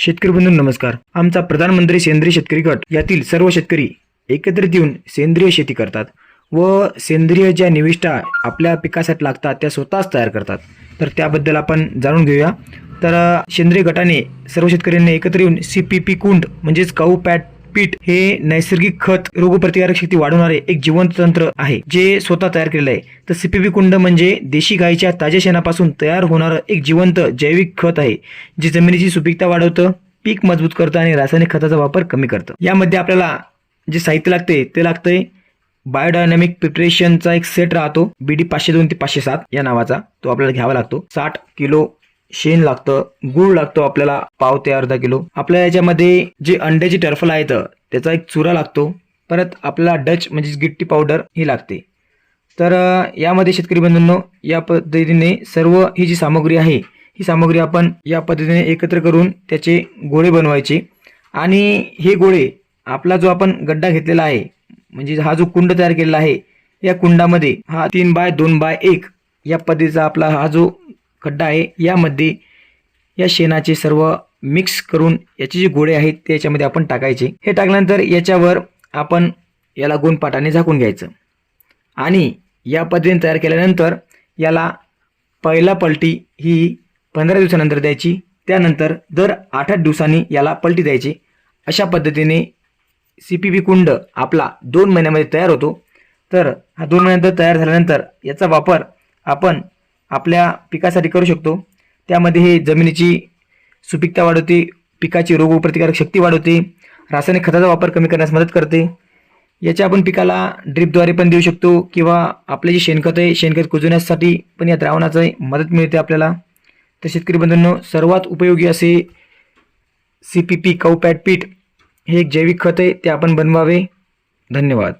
शेतकरी बंधू नमस्कार. आमचा प्रधानमंत्री सेंद्रिय शेतकरी गट यातील सर्व शेतकरी एकत्रित येऊन सेंद्रिय शेती करतात व सेंद्रिय ज्या निविष्ठा आपल्या पिकासाठी लागतात त्या स्वतःच तयार करतात. तर त्याबद्दल आपण जाणून घेऊया. तर सेंद्रिय गटाने सर्व शेतकऱ्यांनी एकत्र येऊन सी पी पी कुंड म्हणजेच काऊ पॅट पीठ हे नैसर्गिक खत रोगप्रतिकारक शक्ती वाढवणारे एक जिवंत तंत्र आहे जे स्वतः तयार केलेलं आहे. तर सीपीबी कुंड म्हणजे देशी गायीच्या ताज्या शेणापासून तयार होणारं एक जिवंत जैविक खत आहे जे जमिनीची सुपीकता वाढवतं पीक मजबूत करतं आणि रासायनिक खताचा वापर कमी करतं. यामध्ये आपल्याला जे साहित्य लागते ते लागतंय बायोडायनॅमिक प्रिपरेशनचा एक सेट राहतो बीडी पाचशे दोन ते पाचशे सात या नावाचा. तो आपल्याला घ्यावा लागतो. साठ किलो शेण लागतं गुळ लागतो आपल्याला पाव ते अर्धा किलो. आपल्या याच्यामध्ये जे अंड्याची टर्फल आहेत त्याचा एक चुरा लागतो. परत आपल्याला डच म्हणजे गिट्टी पावडर ही लागते. तर यामध्ये शेतकरी बंधूंनो या पद्धतीने सर्व ही जी सामग्री आहे ही सामग्री आपण या पद्धतीने एकत्र करून त्याचे गोळे बनवायचे. आणि हे गोळे आपला जो आपण गड्डा घेतलेला आहे म्हणजे हा जो कुंड तयार केलेला आहे या कुंडामध्ये हा तीन बाय दोन बाय एक या पद्धतीचा आपला हा जो खड्डा आहे. यामध्ये या शेणाचे सर्व मिक्स करून याचे जे गोळे आहेत ते याच्यामध्ये आपण टाकायचे. हे टाकल्यानंतर याच्यावर आपण याला गुणपाटाने झाकून घ्यायचं. आणि या पद्धतीने तयार केल्यानंतर याला पहिला पलटी ही पंधरा दिवसानंतर द्यायची. त्यानंतर दर आठ आठ दिवसांनी याला पलटी द्यायची. अशा पद्धतीने सी पी पी कुंड आपला दोन महिन्यामध्ये तयार होतो. तर हा दोन महिन्यानंतर तयार झाल्यानंतर याचा वापर आपण आपल्या पिकासाठी करू शकतो. त्यामध्ये हे जमिनीची सुपीकता वाढवते पिकाची रोगप्रतिकारक शक्ती वाढवते रासायनिक खताचा वापर कमी करण्यास मदत करते. याच्या आपण पिकाला ड्रिपद्वारे पण देऊ शकतो किंवा आपले जे शेणखत आहे शेणखत कुजवण्यासाठी पण या द्रावणाचं मदत मिळते आपल्याला. तर शेतकरी बंधूंनो सर्वात उपयोगी असे सी पी पी कौपॅट पीठ हे एक जैविक खत आहे ते आपण बनवावे. धन्यवाद.